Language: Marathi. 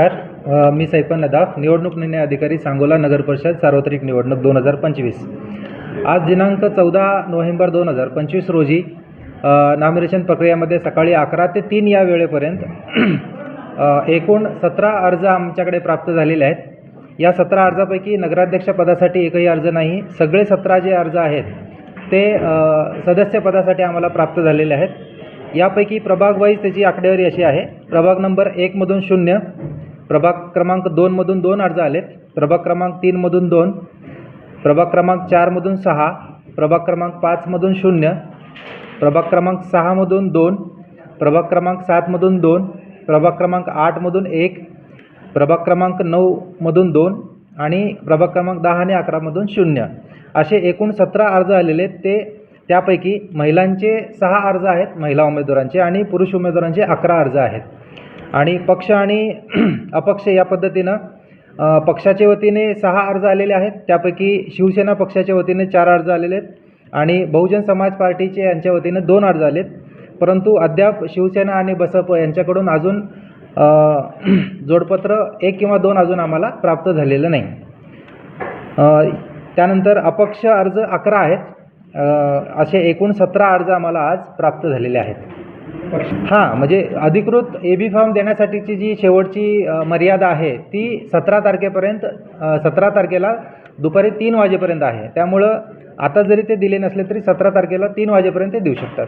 नमस्कार. मी सैफन नदाफ निवडणूक निर्णय अधिकारी सांगोला नगर परिषद सार्वत्रिक निवडणूक दोन हजार पंचवीस. आज दिनांक चौदा नोव्हेंबर दोन हजार पंचवीस रोजी नॉमिनेशन प्रक्रियेमध्ये सकाळी अकरा ते तीन या वेळेपर्यंत एकूण सतरा अर्ज आमच्याकडे प्राप्त झालेले आहेत. या सतरा अर्जापैकी नगराध्यक्षपदासाठी एकही अर्ज नाही सगळे सतरा जे अर्ज आहेत ते सदस्यपदासाठी आम्हाला प्राप्त झालेले आहेत. यापैकी प्रभागवाईज त्याची आकडेवारी अशी आहे. प्रभाग नंबर एकमधून शून्य प्रभाग क्रमांक दोनमधून दोन अर्ज आलेत. प्रभाग क्रमांक तीनमधून दोन प्रभाग क्रमांक चारमधून सहा प्रभाग क्रमांक पाचमधून शून्य प्रभाग क्रमांक सहामधून दोन प्रभाग क्रमांक सातमधून दोन प्रभाग क्रमांक आठमधून एक प्रभाग क्रमांक नऊमधून दोन आणि प्रभाग क्रमांक दहा आणि अकरामधून शून्य. असे एकूण सतरा अर्ज आलेले आहेत. ते त्यापैकी महिलांचे सहा अर्ज आहेत महिला उमेदवारांचे आणि पुरुष उमेदवारांचे अकरा अर्ज आहेत. आणि पक्ष आणि अपक्ष या पद्धतीनं पक्षाच्या वतीने सहा अर्ज आलेले आहेत. त्यापैकी शिवसेना पक्षाच्या वतीने चार अर्ज आलेले आहेत आणि बहुजन समाज पार्टीचे यांच्या वतीनं दोन अर्ज आलेत. परंतु अद्याप शिवसेना आणि बसप यांच्याकडून अजून जोडपत्र एक किंवा दोन अजून आम्हाला प्राप्त झालेलं नाही. त्यानंतर अपक्ष अर्ज अकरा आहेत. असे एकूण सतरा अर्ज आम्हाला आज प्राप्त झालेले आहेत. हां म्हणजे अधिकृत ए बी फॉर्म देण्यासाठीची जी शेवटची मर्यादा आहे ती सतरा तारखेपर्यंत सतरा तारखेला दुपारी तीन वाजेपर्यंत आहे. त्यामुळं आता जरी ते दिले नसले तरी सतरा तारखेला तीन वाजेपर्यंत ते देऊ शकतात.